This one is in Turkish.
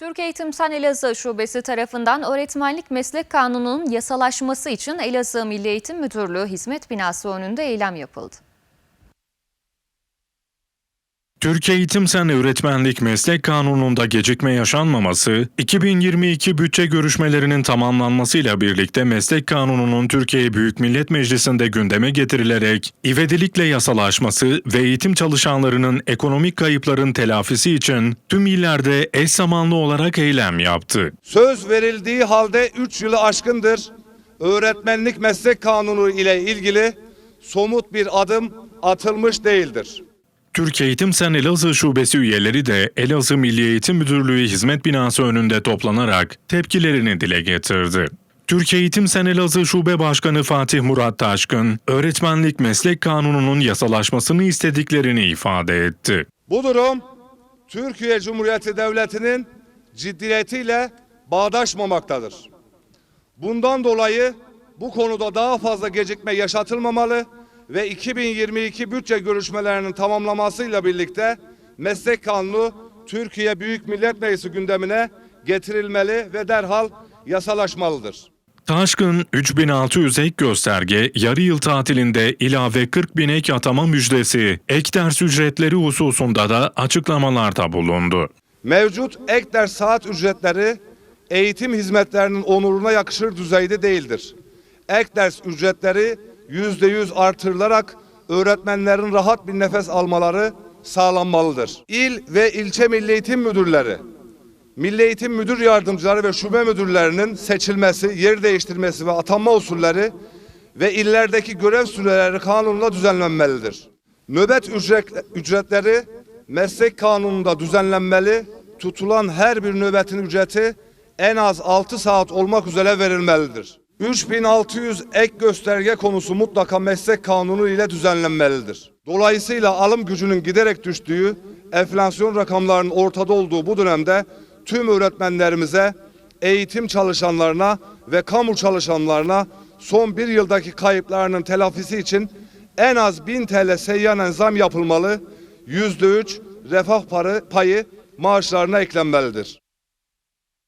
Türk Eğitim Sen Elazığ Şubesi tarafından Öğretmenlik Meslek Kanunu'nun yasalaşması için Elazığ Milli Eğitim Müdürlüğü hizmet binası önünde eylem yapıldı. Türk Eğitim Sen Öğretmenlik Meslek Kanunu'nda gecikme yaşanmaması, 2022 bütçe görüşmelerinin tamamlanmasıyla birlikte Meslek Kanunu'nun Türkiye Büyük Millet Meclisi'nde gündeme getirilerek ivedilikle yasalaşması ve eğitim çalışanlarının ekonomik kayıpların telafisi için tüm illerde eş zamanlı olarak eylem yaptı. Söz verildiği halde 3 yılı aşkındır. Öğretmenlik meslek kanunu ile ilgili somut bir adım atılmış değildir. Türk Eğitim Sen Elazığ Şubesi üyeleri de Elazığ Milli Eğitim Müdürlüğü hizmet binası önünde toplanarak tepkilerini dile getirdi. Türk Eğitim Sen Elazığ Şube Başkanı Fatih Murat Taşkın, öğretmenlik meslek kanununun yasalaşmasını istediklerini ifade etti. Bu durum Türkiye Cumhuriyeti Devleti'nin ciddiyetiyle bağdaşmamaktadır. Bundan dolayı bu konuda daha fazla gecikme yaşatılmamalı ve 2022 bütçe görüşmelerinin tamamlamasıyla birlikte meslek kanunu Türkiye Büyük Millet Meclisi gündemine getirilmeli ve derhal yasalaşmalıdır. Taşkın, 3600 ek gösterge, yarı yıl tatilinde ilave 40 bin ek atama müjdesi, ek ders ücretleri hususunda da açıklamalarda bulundu. Mevcut ek ders saat ücretleri eğitim hizmetlerinin onuruna yakışır düzeyde değildir. Ek ders ücretleri yüzde yüz artırılarak öğretmenlerin rahat bir nefes almaları sağlanmalıdır. İl ve ilçe milli eğitim müdürleri, milli eğitim müdür yardımcıları ve şube müdürlerinin seçilmesi, yer değiştirmesi ve atanma usulleri ve illerdeki görev süreleri kanunla düzenlenmelidir. Nöbet ücret, ücretleri meslek kanununda düzenlenmeli, tutulan her bir nöbetin ücreti en az 6 saat olmak üzere verilmelidir. 3600 ek gösterge konusu mutlaka meslek kanunu ile düzenlenmelidir. Dolayısıyla alım gücünün giderek düştüğü, enflasyon rakamlarının ortada olduğu bu dönemde tüm öğretmenlerimize, eğitim çalışanlarına ve kamu çalışanlarına son bir yıldaki kayıplarının telafisi için en az 1000 TL seyyanen zam yapılmalı, %3 refah payı maaşlarına eklenmelidir.